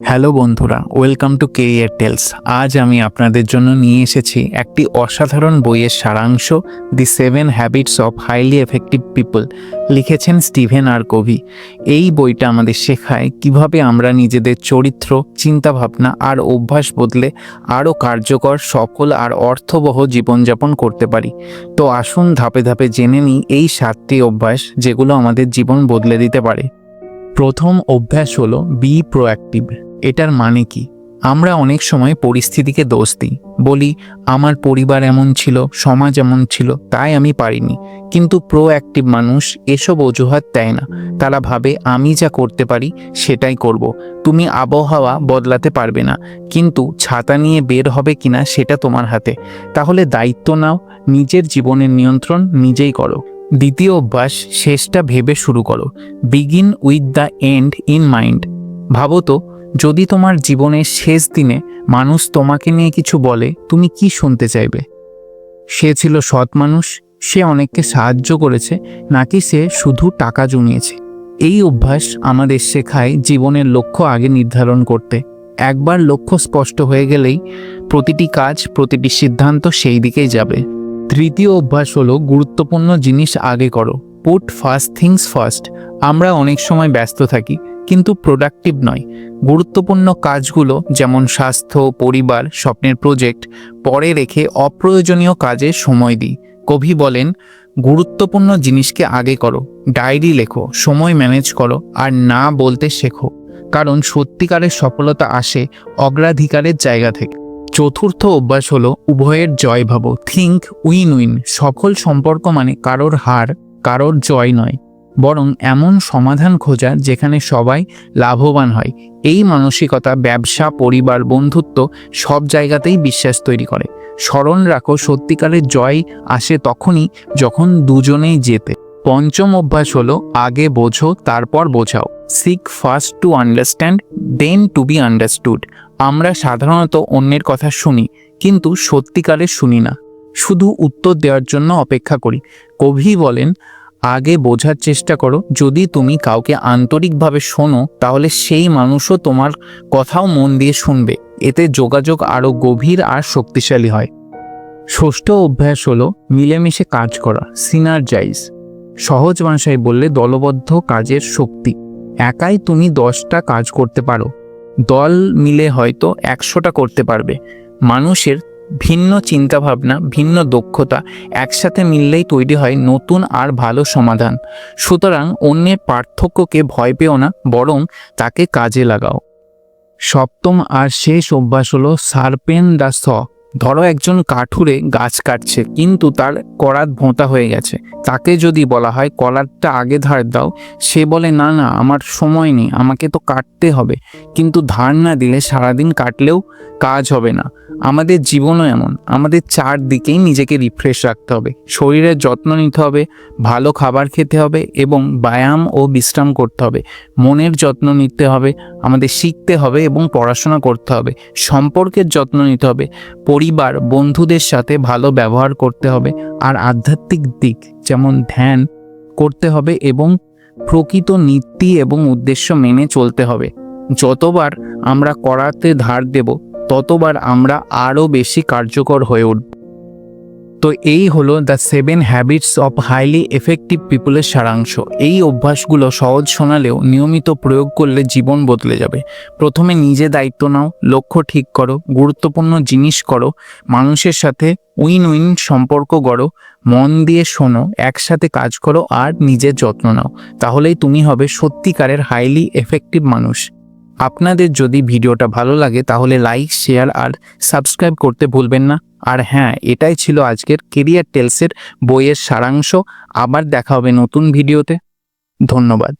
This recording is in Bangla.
হ্যালো বন্ধুরা, ওয়েলকাম টু কেরিয়ার টেলস। আজ আমি আপনাদের জন্য নিয়ে এসেছি একটি অসাধারণ বইয়ের সারাংশ, the seven habits of highly effective people, লিখেছেন স্টিভেন আর কভি। এই বইটা আমাদের শেখায় কীভাবে আমরা নিজেদের চরিত্র, চিন্তাভাবনা আর অভ্যাস বদলে আরও কার্যকর, সফল আর অর্থবহ জীবনযাপন করতে পারি। তো আসুন ধাপে ধাপে জেনে নিই এই সাতটি অভ্যাস যেগুলো আমাদের জীবন বদলে দিতে পারে। প্রথম অভ্যাস হলো বি প্রোঅ্যাক্টিভ এটার মানে কি? আমরা অনেক সময় পরিস্থিতিকে দোষ দিই। বলি, আমার পরিবার এমন ছিল, সমাজ এমন ছিল, তাই আমি পারিনি। কিন্তু প্রোঅ্যাক্টিভ মানুষ এসব অজুহাত দেয় না। তারা ভাবে, আমি যা করতে পারি, সেটাই করব। তুমি আবহাওয়া বদলাতে পারবে না। কিন্তু ছাতা নিয়ে বের হবে কিনা, সেটা তোমার হাতে। তাহলে দায়িত্ব নাও, নিজের জীবনের নিয়ন্ত্রণ নিজেই করো। দ্বিতীয় অভ্যাস, শেষটা ভেবে শুরু করো। Begin with the end in mind ভাবো তো যদি তোমার জীবনের শেষ দিনে মানুষ তোমাকে নিয়ে কিছু বলে, তুমি কি শুনতে চাইবে? সে ছিল সৎ মানুষ, সে অনেককে সাহায্য করেছে, নাকি সে শুধু টাকা জমিয়েছে? এই অভ্যাস আমাদের শেখায় জীবনের লক্ষ্য আগে নির্ধারণ করতে। একবার লক্ষ্য স্পষ্ট হয়ে গেলেই প্রতিটি কাজ, প্রতিটি সিদ্ধান্ত সেই দিকেই যাবে। তৃতীয় অভ্যাস হলো গুরুত্বপূর্ণ জিনিস আগে করো। পুট ফার্স্ট থিংস ফার্স্ট আমরা অনেক সময় ব্যস্ত থাকি কিন্তু প্রোডাক্টিভ নয়। গুরুত্বপূর্ণ কাজগুলো যেমন স্বাস্থ্য, পরিবার, স্বপ্নের প্রজেক্ট পরে রেখে অপ্রয়োজনীয় কাজে সময় দিই। কবি বলেন, গুরুত্বপূর্ণ জিনিসকে আগে করো, ডায়েরি লেখো, সময় ম্যানেজ করো, আর না বলতে শেখো। কারণ সত্যিকারের সফলতা আসে অগ্রাধিকারের জায়গা থেকে। চতুর্থ অভ্যাস হলো উভয়ের জয় ভাবো। থিঙ্ক উইন উইন সফল সম্পর্ক মানে কারোর হার, কারোর জয় নয়। বরং এমন সমাধান খোঁজা যেখানে সবাই লাভবান হয়। এই মানসিকতা, ব্যবসা, পরিবার, বন্ধুত্ব সব জায়গাতেই বিশ্বাস তৈরি করে। স্মরণ রাখো, সত্যিকারের জয় আসে তখনই যখন দুজনেই জেতে। পঞ্চম অভ্যাস হলো, আগে বোঝো, তারপর বোঝাও। Seek first to understand then to be understood আমরা সাধারণত অন্যের কথা শুনি, কিন্তু সত্যিকারের শুনি না। শুধু উত্তর দেওয়ার জন্য অপেক্ষা করি। কভি বলেন আগে বোঝার চেষ্টা করো। যদি তুমি কাউকে আন্তরিকভাবে শোনো, তাহলে সেই মানুষও তোমার কথাও মন দিয়ে শুনবে। এতে যোগাযোগ আরও গভীর আর শক্তিশালী হয়। ষষ্ঠ অভ্যাস হলো মিলেমিশে কাজ করা সিনার্জাইজ সহজ ভাষায় বললে দলবদ্ধ কাজের শক্তি। একাই তুমি দশটা কাজ করতে পারো। দল মিলে হয়তো একশোটা করতে পারবে। মানুষের ভিন্ন চিন্তাভাবনা, ভিন্ন দক্ষতা একসাথে মিললেই তৈরি হয় নতুন আর ভালো সমাধান। সুতরাং অন্যের পার্থক্যকে ভয় পেও না, বরং তাকে কাজে লাগাও। সপ্তম আর শেষ অভ্যাস হলো সার্পেন দা স। ধরো একজন কাঠুরে গাছ কাটছে, কিন্তু তার করাত ভোঁতা হয়ে গেছে। তাকে যদি বলা হয়, কলারটা আগে ধার দাও সে বলে, না না, আমার সময় নেই, আমাকে তো কাটতে হবে। কিন্তু ধার না দিলে সারাদিন কাটলেও কাজ হবে না। আমাদের জীবনও এমন। আমাদের চারদিকেই নিজেকে রিফ্রেশ রাখতে হবে। শরীরের যত্ন নিতে হবে, ভালো খাবার খেতে হবে এবং ব্যায়াম ও বিশ্রাম করতে হবে। মনের যত্ন নিতে হবে, আমাদের শিখতে হবে এবং পড়াশোনা করতে হবে। সম্পর্কের যত্ন নিতে হবে, পরিবার, বন্ধুদের সাথে ভালো ব্যবহার করতে হবে। আর আধ্যাত্মিক দিক যেমন ধ্যান করতে হবে এবং প্রকৃত নীতি এবং উদ্দেশ্য মেনে চলতে হবে। যতবার আমরা করাতে ধার দেব ততবার আমরা আরও বেশি কার্যকর হয়ে উঠব তো এই হলো the seven habits of highly effective পিপুলের সারাংশ। এই অভ্যাসগুলো সহজ শোনালেও নিয়মিত প্রয়োগ করলে জীবন বদলে যাবে। প্রথমে নিজে দায়িত্ব নাও, লক্ষ্য ঠিক করো, গুরুত্বপূর্ণ জিনিস করো, মানুষের সাথে উইন উইন সম্পর্ক গড়ো, মন দিয়ে শোনো, একসাথে কাজ করো আর নিজের যত্ন নাও। তাহলেই তুমি হবে সত্যিকারের হাইলি এফেক্টিভ মানুষ। আপনাদের যদি ভিডিওটা ভালো লাগে, তাহলে লাইক শেয়ার আর সাবস্ক্রাইব করতে ভুলবেন না। আর হ্যাঁ এটাই ছিল আজকের কেরিয়ার টেলসের বইয়ের সারাংশ। আবার দেখা হবে নতুন ভিডিওতে। ধন্যবাদ।